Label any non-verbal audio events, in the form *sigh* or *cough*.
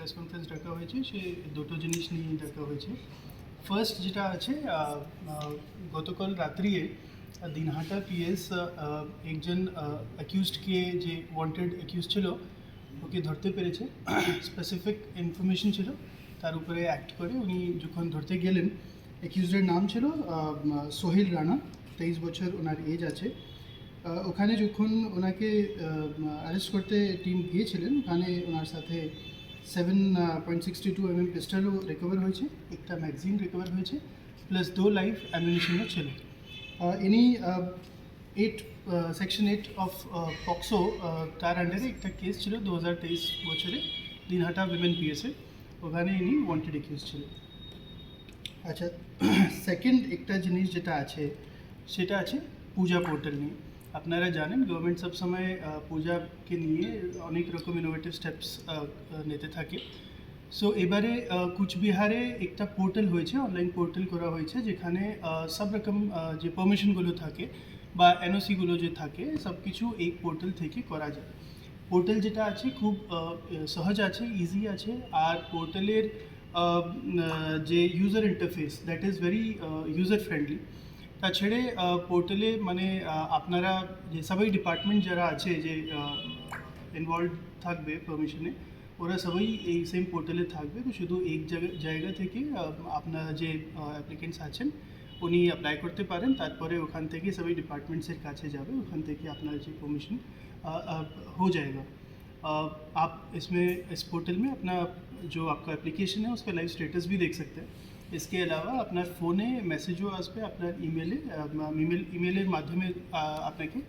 Press conference ডাকা হয়েছে, সে দুটো জিনিস নিয়ে ডাকা হয়েছে। ফার্স্ট যেটা আছে গতকাল রাত্রিয়ে দিনহাটা পিএস একজন অ্যাকিউজডকে যে ওয়ান্টেড অ্যাকিউজ ছিল, ওকে ধরতে পেরেছে। স্পেসিফিক ইনফরমেশন ছিল, তার উপরে অ্যাক্ট করে উনি যখন ধরতে গেলেন অ্যাকিউজডের নাম ছিল সোহেল রানা, তেইশ বছর ওনার এজ আছে। ওখানে যখন ওনাকে অ্যারেস্ট করতে টিম গিয়েছিলেন, ওখানে ওনার সাথে seven point sixty two MM পিস্টলও রিকভার হয়েছে, একটা ম্যাগজিন রিকভার হয়েছে প্লাস দো লাইফ অ্যামিনেশনও ছিল। ইনি eight section eight of POCSO তার আন্ডারে একটা কেস ছিল দু হাজার তেইশ বছরে দিনহাটা উইমেন পিএসএ ওখানে ইনি ওয়ান্টেড একিউজ ছিল। আচ্ছা *clears throat* সেকেন্ড একটা জিনিস যেটা আছে, সেটা আছে পূজা পোর্টাল নিয়ে। আপনারা জানেন গভর্নমেন্ট সবসময় পূজাকে নিয়ে অনেক রকম ইনোভেটিভ স্টেপস নিতে থাকে। সো এবারে কুচবিহারে একটা পোর্টাল হয়েছে অনলাইন পোর্টাল করা হয়েছে, যেখানে সব রকম যে পারমিশনগুলো থাকে বা এনওসিগুলো যে থাকে, সব কিছু এই পোর্টাল থেকে করা যায়। পোর্টাল যেটা আছে খুব সহজ আছে ইজি আছে, আর পোর্টালের যে user interface that is very user friendly তাছাড়া পোর্টালে মানে আপনারা যে সবাই ডিপার্টমেন্ট যারা আছে যে ইনভলভ থাকবে পারমিশনে ওরা সবাই এই সেম পোর্টালে থাকবে তো শুধু এক জায়গা জায়গা থেকে আপনারা যে অ্যাপ্লিকেন্টস আছেন উনি অ্যাপ্লাই করতে পারেন তারপরে ওখান থেকে সবাই ডিপার্টমেন্টসের কাছে যাবে ওখান থেকে আপনার যে কমিশন हो जाएगा आप इसमें इस पोर्टल में अपना जो आपका एप्लीकेशन है उसका लाइव स्टेटस भी देख सकते हैं इसके अलावा আপনার ফোনে মেসেজও আসবে আপনার ইমেলে ইমেল ইমেলের মাধ্যমে আহ, আপনাকে